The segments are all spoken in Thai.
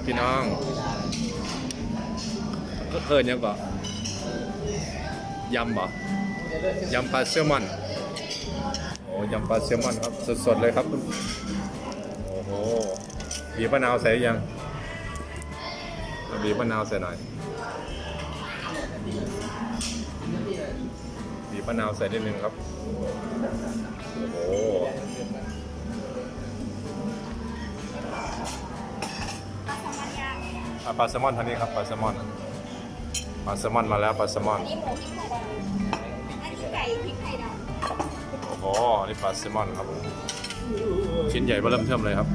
ับพี่น้องก็เคยยังบ่ยำบ่ยำปลาเซลมอนโอ้ยำปลาเซลมอนครับสดๆเลยครับโอ้โหบีบมะนาวใส่ยังบีบมะนาวใส่หน่อยบีบมะนาวใส่นิดนึงครับโอ้ อะปลาแซลมอนทางนี้ครับปลาแซลมอนปลาแซลมอนมาแล้วปลาแซลมอน นี่หมูพริกไทยดำอันนี้ไก่พริกไทยดโอ้โหนี่ปลาแซลมอนครับชิ้นใหญ่เริ่มเทิมเลยครับ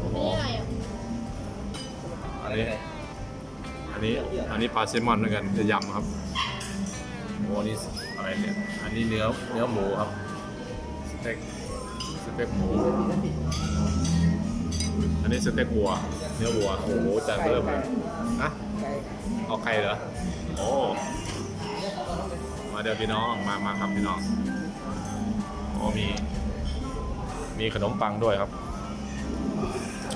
โอ้โหนี่อะไรอะอันนี้ อันนี้ อันนี้ปลาแซลมอนเหมือนกันจะยำครับโอ้นี่อะไรเนี่ย อันนี้เนื้อ เนื้อหมูครับ สเต็ก สเต็กหมู อันนี้สเต็กวัว เนื้อวัว โอ้โหจานเริ่มเลยอะเอาไข่เหรอ โอ้ มาเดี๋ยวพี่น้อง มามาครับพี่น้อง โอ้มี มีขนมปังด้วยครับ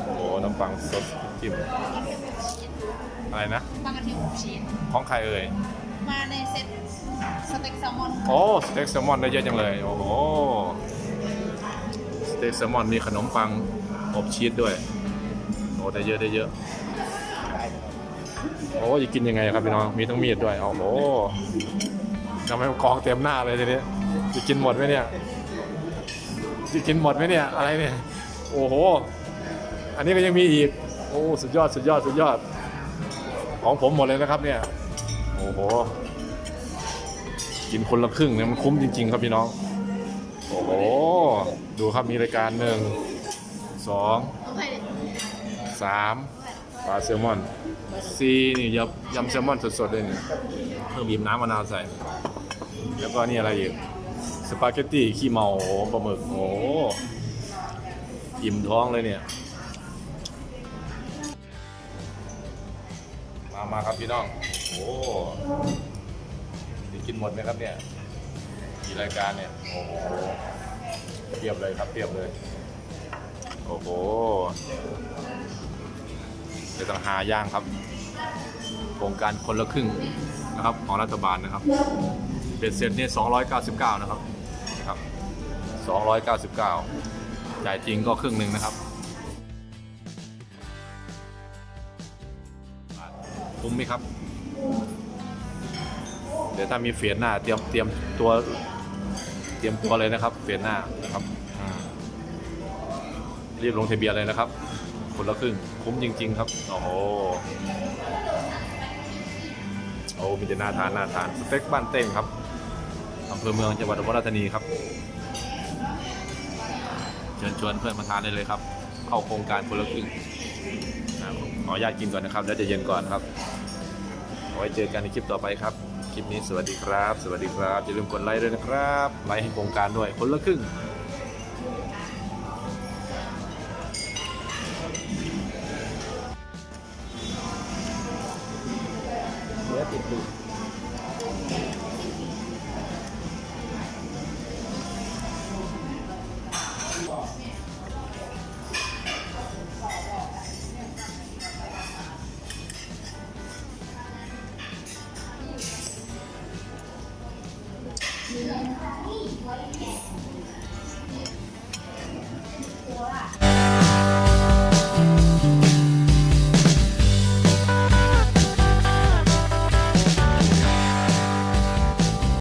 โอ้โหขนมปังสดจิ้ม อะไรนะปลากระเทียมอบชีสของใครเอ่ย มาในเซ็ตสเต็กแซลมอน โอ้ สเต็กแซลมอนได้เยอะจังเลย โอ้โห สเต็กแซลมอนมีขนมปัง อบชีสด้วยโอ้ได้เยอะได้เยอะ โอ้จะกินยังไงครับพี่น้อง มีทั้งมีดด้วยโอ้โหทำไมกองเต็มหน้าเลยทีนี้จะกินหมดไหมเนี่ย จะกินหมดไหมเนี่ย อะไรเนี่ย โอ้โห อันนี้ก็ยังมีอีก โอ้ สุดยอด สุดยอด สุดยอด ของผมหมดเลยนะครับเนี่ย โอ้โห กินคนละครึ่งเนี่ยมันคุ้มจริง ๆ ครับพี่น้อง โอ้โห ดูครับมีรายการหนึ่ง สองสามปลาแซลมอนสี่นี่ยำยำแซลมอนสดๆเลยเนี่ยเพิ่มบีบน้ำมะนาวใส่ แล้วก็นี่อะไรอีกสปาเกตตี้ขี้เมาโอ้ปลาหมึกโอ้อิ่มท้องเลยเนี่ย มามาครับพี่น้อง โอ้โหจะกินหมดไหมครับเนี่ยกี่รายการเนี่ย โอ้เทียบเลยครับเทียบเลย โอ้โหเดี๋ยวต้องหาย่างครับ โครงการคนละครึ่งนะครับของรัฐบาลนะครับเป็นเสร็จเนี่ย299 นะครับนะครับ 299 จ่ายจริงก็ครึ่งหนึ่งนะครับคุ้มไหมครับ เดี๋ยวถ้ามีเฟียนหน้าเตรียมเตรียมตัวเตรียมตัวเลยนะครับ เฟียนหน้านะครับ รีบลงทะเบียนเลยนะครับ คนละครึ่งคุ้มจริง ๆ ครับ โอ้โหโอ้มีแต่น่าทานน่าทานสเต็กบ้านเต้งครับอำเภอเมืองจังหวัดอุบลราชธานีครับ เชิญชวนเพื่อนมาทานได้เลยครับ เข้าโครงการคนละครึ่งขออนุญาตกินก่อนนะครับแล้วจะเย็นก่อนครับไว้เจอกันในคลิปต่อไปครับ คลิปนี้สวัสดีครับ สวัสดีครับอย่าลืมกดไลค์ด้วยนะครับ ไลค์ให้โครงการด้วยคนละครึ่ง